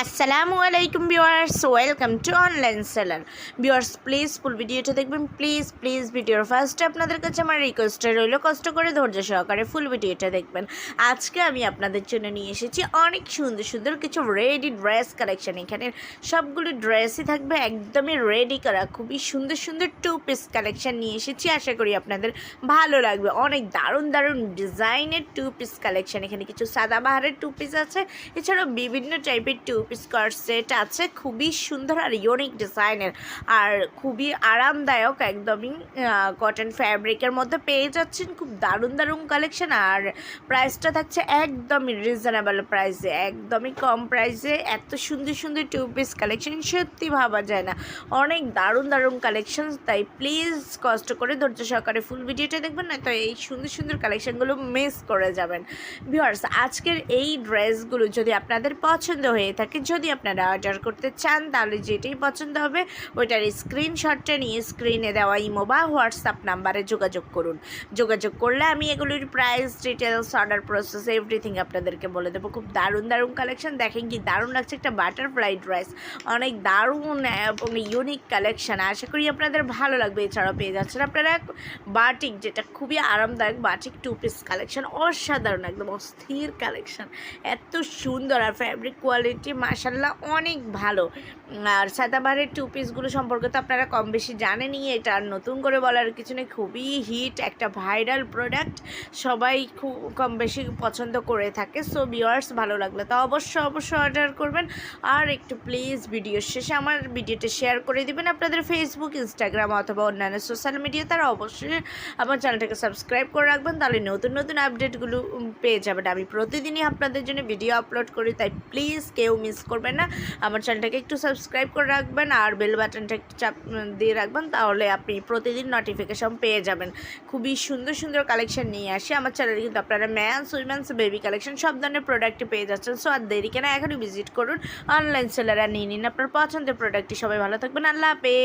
আসসালামু আলাইকুম viewers, welcome to online seller. Viewers please full ভিডিওটা দেখবেন প্লিজ প্লিজ ভিডিওর ফার্স্টে আপনাদের কাছে আমার রিকোয়েস্টটা রইল, কষ্ট করে ধৈর্য সহকারে ফুল ভিডিওটা দেখবেন। আজকে আমি আপনাদের জন্য নিয়ে এসেছি অনেক সুন্দর সুন্দর কিছু রেডি ড্রেস কালেকশন এখানে সবগুলো ড্রেসই থাকবে, একদমই রেডি করা, খুবই সুন্দর সুন্দর টু পিস কালেকশন নিয়ে এসেছি। আশা করি আপনাদের ভালো লাগবে। অনেক দারুণ দারুণ ডিজাইনের টু পিস কালেকশন এখানে কিছু সাদাবাহারের টু পিস আছে, এছাড়াও বিভিন্ন টাইপের টু পিস কার্ড সেট আছে, খুবই সুন্দর আর ইউনিক ডিজাইনের আর খুবই আরামদায়ক একদমই কটন ফ্যাব্রিকের মধ্যে পেয়ে যাচ্ছেন খুব দারুণ দারুণ কালেকশন আর প্রাইসটা থাকছে একদমই রিজনেবল প্রাইসে একদমই কম প্রাইসে এত সুন্দর সুন্দর টু পিস কালেকশন সত্যি ভাবা যায় না। অনেক দারুণ দারুণ কালেকশন তাই প্লিজ কষ্ট করে ধৈর্য সহকারে ফুল ভিডিওটা দেখবেন না তো এই সুন্দর সুন্দর কালেকশনগুলো মিস করে যাবেন। ভিউয়ার্স আজকের এই ড্রেসগুলো যদি আপনাদের পছন্দ হয়ে থাকে যদি আপনারা অর্ডার করতে চান, তাহলে যেটাই পছন্দ হবে, ওইটার স্ক্রিনশটটা নিয়ে স্ক্রিনে দেওয়া ইমো বা হোয়াটসঅ্যাপ নাম্বারে যোগাযোগ করুন। যোগাযোগ করলে আমি এগুলির price details order process everything আপনাদেরকে বলে দেবো। খুব দারুণ দারুণ কালেকশন দেখেন কি দারুণ লাগছে একটা বাটারফ্লাই ড্রেস অনেক দারুণ, এবং ইউনিক কালেকশন আশা করি আপনাদের ভালো লাগবে। এছাড়াও পেয়ে যাচ্ছেন আপনারা বাটিক যেটা খুবই আরামদায়ক বাটিক টু পিস কালেকশন অসাধারণ, একদম অস্থির কালেকশন এত সুন্দর আর ফ্যাব্রিক কোয়ালিটি মাসাল্লাহ অনেক ভালো। আর সাদাবারের টু পিসগুলো সম্পর্কে তো আপনারা কম বেশি জানেনই, এটা আর নতুন করে বলার কিছু নেই। খুবই হিট একটা ভাইরাল প্রোডাক্ট সবাই খুব কম বেশি পছন্দ করে থাকে। সো ভিওয়ার্স ভালো লাগলে তো অবশ্যই অবশ্যই অর্ডার করবেন। আর একটু প্লিজ ভিডিও শেষে আমার ভিডিওটা শেয়ার করে দিবেন আপনাদের ফেসবুক ইনস্টাগ্রাম অথবা অন্যান্য সোশ্যাল মিডিয়া তারা অবশ্যই আমার চ্যানেলটাকে সাবস্ক্রাইব করে রাখবেন, তাহলে নতুন নতুন আপডেটগুলো পেয়ে যাবেন। আমি প্রতিদিনই আপনাদের জন্য ভিডিও আপলোড করি, তাই প্লিজ কেউ মিস করবেন না। আমার চ্যানেলটাকে একটু সাবস্ক্রাইব করে রাখবেন আর বেল বাটনটা একটু চাপ দিয়ে রাখবেন, তাহলে আপনি প্রতিদিন নোটিফিকেশন পেয়ে যাবেন। খুবই সুন্দর সুন্দর কালেকশন নিয়ে আসি। আমার চ্যানেলে কিন্তু আপনারা ম্যানস উইমেন্স বেবি কালেকশন সব ধরনের প্রোডাক্টই পেয়ে যাচ্ছেন। সো আর দেরি কেনা, এখনই ভিজিট করুন। অনলাইন সেলাররা নিয়ে নিন আপনার পছন্দের প্রোডাক্টটি সবাই ভালো থাকবেন। আল্লাহ হাফেজ।